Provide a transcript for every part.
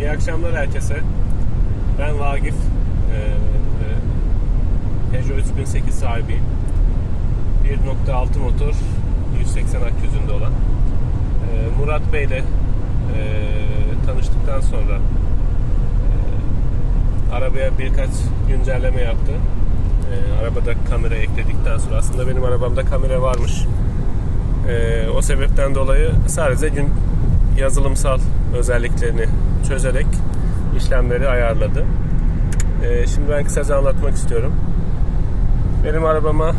İyi akşamlar herkese. Ben Vagif. Ee, e, Peugeot 3008 sahibiyim. 1.6 motor, 180 ak yüzünde olan. Ee, Murat Bey ile e, tanıştıktan sonra e, arabaya birkaç güncelleme yaptı. E, arabada kamera ekledikten sonra aslında benim arabamda kamera varmış. E, o sebepten dolayı sadece gün yazılımsal özelliklerini çözerek işlemleri ayarladı. E, şimdi ben kısaca anlatmak istiyorum. Benim arabama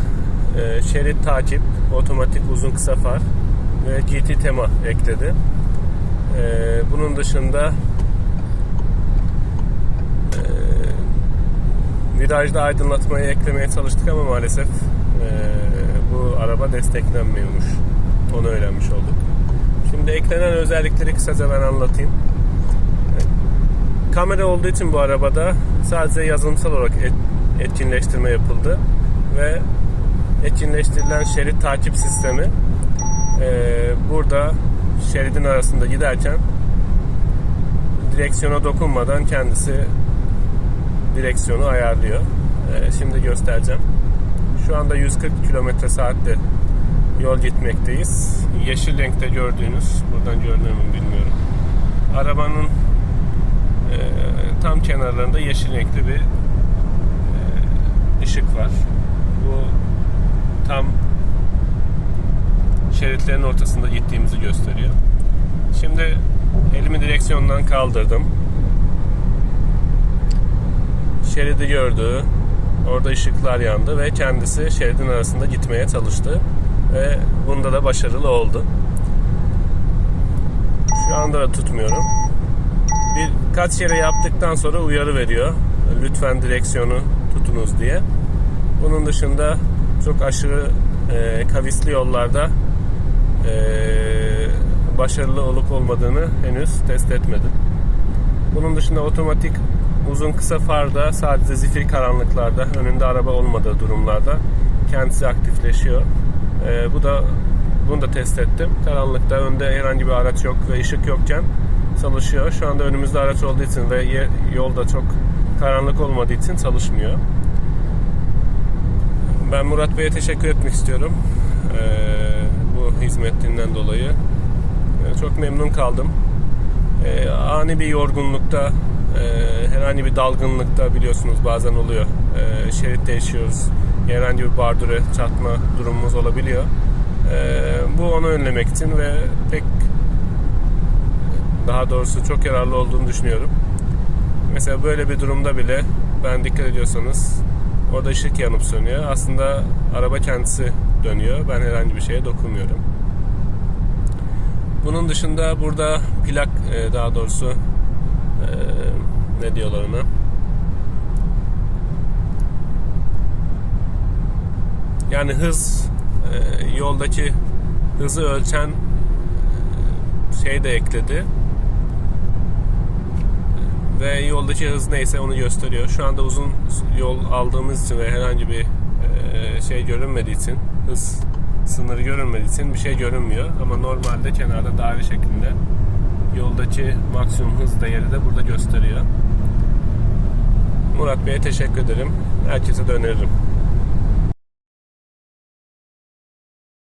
e, şerit takip, otomatik uzun kısa far ve GT tema ekledi. E, bunun dışında e, virajda aydınlatmayı eklemeye çalıştık ama maalesef e, bu araba desteklenmiyormuş. Onu öğrenmiş olduk. Şimdi eklenen özellikleri kısaca ben anlatayım. Kamera olduğu için bu arabada sadece yazılımsal olarak et, etkinleştirme yapıldı ve etkinleştirilen şerit takip sistemi e, burada şeridin arasında giderken direksiyona dokunmadan kendisi direksiyonu ayarlıyor. E, şimdi göstereceğim. Şu anda 140 km saatte yol gitmekteyiz. Yeşil renkte gördüğünüz, buradan görünüyor mu bilmiyorum. Arabanın e, tam kenarlarında yeşil renkli bir e, ışık var. Bu tam şeritlerin ortasında gittiğimizi gösteriyor. Şimdi elimi direksiyondan kaldırdım. Şeridi gördü. Orada ışıklar yandı ve kendisi şeridin arasında gitmeye çalıştı. Ve bunda da başarılı oldu. Şu anda da tutmuyorum. Birkaç yere yaptıktan sonra uyarı veriyor. Lütfen direksiyonu tutunuz diye. Bunun dışında çok aşırı e, kavisli yollarda e, başarılı olup olmadığını henüz test etmedim. Bunun dışında otomatik uzun kısa farda sadece zifir karanlıklarda önünde araba olmadığı durumlarda kendisi aktifleşiyor. E, bu da bunu da test ettim. Karanlıkta önde herhangi bir araç yok ve ışık yokken çalışıyor. Şu anda önümüzde araç olduğu için ve yolda çok karanlık olmadığı için çalışmıyor. Ben Murat Bey'e teşekkür etmek istiyorum. Ee, bu hizmetinden dolayı. Ee, çok memnun kaldım. Ee, ani bir yorgunlukta, e, herhangi bir dalgınlıkta biliyorsunuz bazen oluyor. Ee, şerit değişiyoruz. Herhangi bir bardure çarpma durumumuz olabiliyor. Ee, bu onu önlemek için ve pek daha doğrusu çok yararlı olduğunu düşünüyorum. Mesela böyle bir durumda bile ben dikkat ediyorsanız orada ışık yanıp sönüyor. Aslında araba kendisi dönüyor. Ben herhangi bir şeye dokunmuyorum. Bunun dışında burada plak e, daha doğrusu e, ne diyorlar ona? Yani hız e, yoldaki hızı ölçen şey de ekledi ve yoldaki hız neyse onu gösteriyor. Şu anda uzun yol aldığımız için ve herhangi bir e, şey görünmediği için hız sınırı görünmediği için bir şey görünmüyor. Ama normalde kenarda daire şeklinde yoldaki maksimum hız değeri de burada gösteriyor. Murat Bey'e teşekkür ederim. Herkese de öneririm.